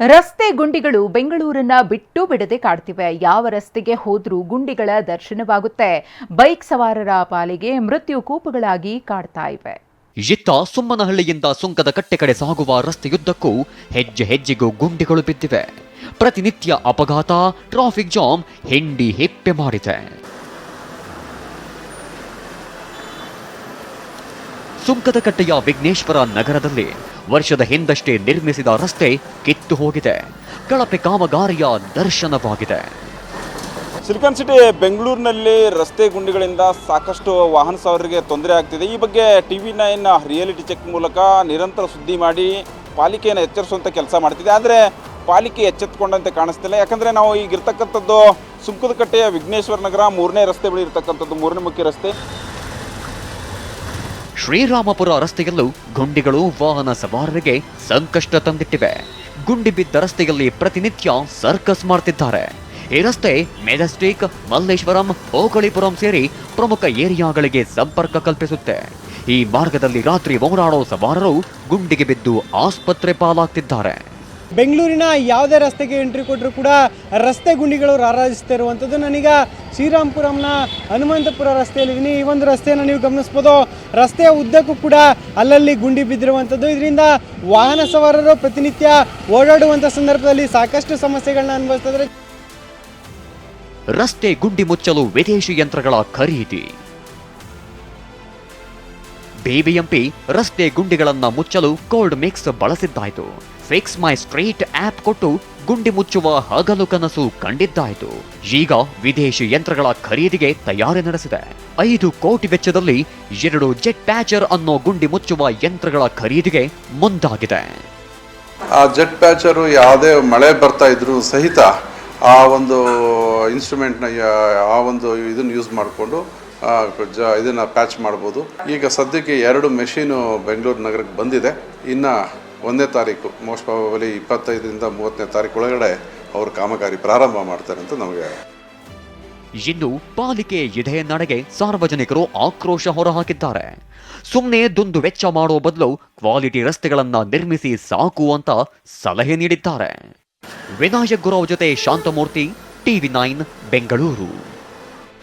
ರಸ್ತೆ ಗುಂಡಿಗಳು ಬೆಂಗಳೂರನ್ನ ಬಿಟ್ಟು ಬಿಡದೆ ಕಾಡ್ತಿವೆ. ಯಾವ ರಸ್ತೆಗೆ ಹೋದ್ರೂ ಗುಂಡಿಗಳ ದರ್ಶನವಾಗುತ್ತೆ. ಬೈಕ್ ಸವಾರರ ಪಾಲಿಗೆ ಮೃತ್ಯು ಕೂಪುಗಳಾಗಿ ಕಾಡ್ತಾ ಇವೆ. ಇತ್ತ ಸುಮ್ಮನಹಳ್ಳಿಯಿಂದ ಸುಂಕದ ಕಟ್ಟೆ ಕಡೆ ಸಾಗುವ ರಸ್ತೆಯುದ್ದಕ್ಕೂ ಹೆಜ್ಜೆ ಹೆಜ್ಜೆಗೂ ಗುಂಡಿಗಳು ಬಿದ್ದಿವೆ. ಪ್ರತಿನಿತ್ಯ ಅಪಘಾತ, ಟ್ರಾಫಿಕ್ ಜಾಮ್, ಹಿಂಡಿ ಹೆಪ್ಪೆ ಮಾಡಿದೆ. ಸುಂಕದಕಟ್ಟೆಯ ವಿಘ್ನೇಶ್ವರ ನಗರದಲ್ಲಿ ವರ್ಷದ ಹಿಂದಷ್ಟೇ ನಿರ್ಮಿಸಿದ ರಸ್ತೆ ಕಿತ್ತು ಹೋಗಿದೆ. ಕಳಪೆ ಕಾಮಗಾರಿಯ ದರ್ಶನವಾಗಿದೆ. ಸಿಲಿಕಾನ್ ಸಿಟಿ ಬೆಂಗಳೂರಿನಲ್ಲಿ ರಸ್ತೆ ಗುಂಡಿಗಳಿಂದ ಸಾಕಷ್ಟು ವಾಹನ ಸವಾರರಿಗೆ ತೊಂದರೆ ಆಗ್ತಿದೆ. ಈ ಬಗ್ಗೆ T V nine reality check ಮೂಲಕ ನಿರಂತರ ಸುದ್ದಿ ಮಾಡಿ ಪಾಲಿಕೆಯನ್ನು ಎಚ್ಚರಿಸುವಂಥ ಕೆಲಸ ಮಾಡ್ತಿದೆ. ಆದರೆ ಪಾಲಿಕೆ ಎಚ್ಚೆತ್ತುಕೊಂಡಂತೆ ಕಾಣಿಸ್ತಿಲ್ಲ. ಯಾಕಂದರೆ ನಾವು ಈಗ ಇರ್ತಕ್ಕಂಥದ್ದು ಸುಂಕದಕಟ್ಟೆಯ ವಿಘ್ನೇಶ್ವರ ನಗರ ಮೂರನೇ ರಸ್ತೆ ಬಳಿ ಇರ್ತಕ್ಕಂಥದ್ದು ಮೂರನೇ ಮುಖ್ಯ ರಸ್ತೆ. ಶ್ರೀರಾಮಪುರ ರಸ್ತೆಯಲ್ಲೂ ಗುಂಡಿಗಳು, ವಾಹನ ಸವಾರರಿಗೆ ಸಂಕಷ್ಟ ತಂದಿಟ್ಟಿವೆ. ಗುಂಡಿ ಬಿದ್ದ ರಸ್ತೆಯಲ್ಲಿ ಪ್ರತಿನಿತ್ಯ ಸರ್ಕಸ್ ಮಾಡ್ತಿದ್ದಾರೆ. ಈ ರಸ್ತೆ ಮೆಜೆಸ್ಟಿಕ್, ಮಲ್ಲೇಶ್ವರಂ ಹೋಗಳಿಪುರಂ ಸೇರಿ ಪ್ರಮುಖ ಏರಿಯಾಗಳಿಗೆ ಸಂಪರ್ಕ ಕಲ್ಪಿಸುತ್ತೆ. ಈ ಮಾರ್ಗದಲ್ಲಿ ರಾತ್ರಿ ಓಡಾಡೋ ಸವಾರರು ಗುಂಡಿಗೆ ಬಿದ್ದು ಆಸ್ಪತ್ರೆ ಪಾಲಾಗ್ತಿದ್ದಾರೆ. ಬೆಂಗಳೂರಿನ ಯಾವುದೇ ರಸ್ತೆಗೆ ಎಂಟ್ರಿ ಕೊಟ್ಟರು ಕೂಡ ರಸ್ತೆ ಗುಂಡಿಗಳು ರಾರಾಜಿಸ್ತಾ ಇರುವಂಥದ್ದು ನಾನೀಗ ಶ್ರೀರಾಮ್ಪುರಂನ ಹನುಮಂತಪುರ ರಸ್ತೆಯಲ್ಲಿದ್ದೀನಿ. ಈ ಒಂದು ರಸ್ತೆಯನ್ನು ನೀವು ಗಮನಿಸ್ಬೋದು. ರಸ್ತೆಯ ಉದ್ದಕ್ಕೂ ಕೂಡ ಅಲ್ಲಲ್ಲಿ ಗುಂಡಿ ಬಿದ್ದಿರುವಂಥದ್ದು. ಇದರಿಂದ ವಾಹನ ಸವಾರರು ಪ್ರತಿನಿತ್ಯ ಓಡಾಡುವಂಥ ಸಂದರ್ಭದಲ್ಲಿ ಸಾಕಷ್ಟು ಸಮಸ್ಯೆಗಳನ್ನ ಅನುಭವಿಸ್ತಾ ರಸ್ತೆ ಗುಂಡಿ ಮುಚ್ಚಲು ವಿದೇಶಿ ಯಂತ್ರಗಳ ಖರೀದಿ. ಬಿಬಿಎಂಪಿ ರಸ್ತೆ ಗುಂಡಿಗಳನ್ನು ಮುಚ್ಚಲು ಕೋಲ್ಡ್ ಮಿಕ್ಸ್ ಬಳಸಿದ್ದಾಯಿತು. ಫಿಕ್ಸ್ ಮೈ ಸ್ಟ್ರೀಟ್ ಆಪ್ ಕೊಟ್ಟು ಗುಂಡಿ ಮುಚ್ಚುವ ಹಗಲು ಕನಸು ಕಂಡಿದ್ದಾಯಿತು. ಈಗ ವಿದೇಶಿ ಯಂತ್ರಗಳ ಖರೀದಿಗೆ ತಯಾರಿ ನಡೆಸಿದೆ. ಐದು ಕೋಟಿ ವೆಚ್ಚದಲ್ಲಿ ಎರಡು ಜೆಟ್ ಪ್ಯಾಚರ್ ಅನ್ನೋ ಗುಂಡಿ ಮುಚ್ಚುವ ಯಂತ್ರಗಳ ಖರೀದಿಗೆ ಮುಂದಾಗಿದೆ. ಆ ಜೆಟ್ ಪ್ಯಾಚರು ಯಾವುದೇ ಮಳೆ ಬರ್ತಾ ಇದ್ರು ಸಹಿತ ಆ ಒಂದು ಇನ್ಸ್ಟ್ರೂಮೆಂಟ್ನ ಆ ಒಂದು ಇದನ್ನು ಯೂಸ್ ಮಾಡಿಕೊಂಡು ಜ, ಇದನ್ನು ಪ್ಯಾಚ್ ಮಾಡ್ಬೋದು. ಈಗ ಸದ್ಯಕ್ಕೆ ಎರಡು ಮೆಷೀನು ಬೆಂಗಳೂರು ನಗರಕ್ಕೆ ಬಂದಿದೆ. ಇನ್ನು ಒಂದನೇ ತಾರೀಕು ಮೋಸ್ಟ್ ಪ್ರಾಬಬಲಿ ಇಪ್ಪತ್ತೈದರಿಂದ ಮೂವತ್ತನೇ ತಾರೀಕು ಒಳಗಡೆ ಅವರು ಕಾಮಗಾರಿ ಪ್ರಾರಂಭ ಮಾಡ್ತಾರೆ ಅಂತ ನಮಗೆ ಇನ್ನು ಪಾಲಿಕೆ ಇದೇ ನಡೆಗೆ ಸಾರ್ವಜನಿಕರು ಆಕ್ರೋಶ ಹೊರಹಾಕಿದ್ದಾರೆ. ಸುಮ್ಮನೆ ದುಂದು ವೆಚ್ಚ ಮಾಡೋ ಬದಲು ಕ್ವಾಲಿಟಿ ರಸ್ತೆಗಳನ್ನು ನಿರ್ಮಿಸಿ ಸಾಕು ಅಂತ ಸಲಹೆ ನೀಡಿದ್ದಾರೆ. ವಿನಾಯಕ್ ಗುರಾವ್ ಜೊತೆ ಶಾಂತಮೂರ್ತಿ, ಟಿವಿ ನೈನ್, ಬೆಂಗಳೂರು.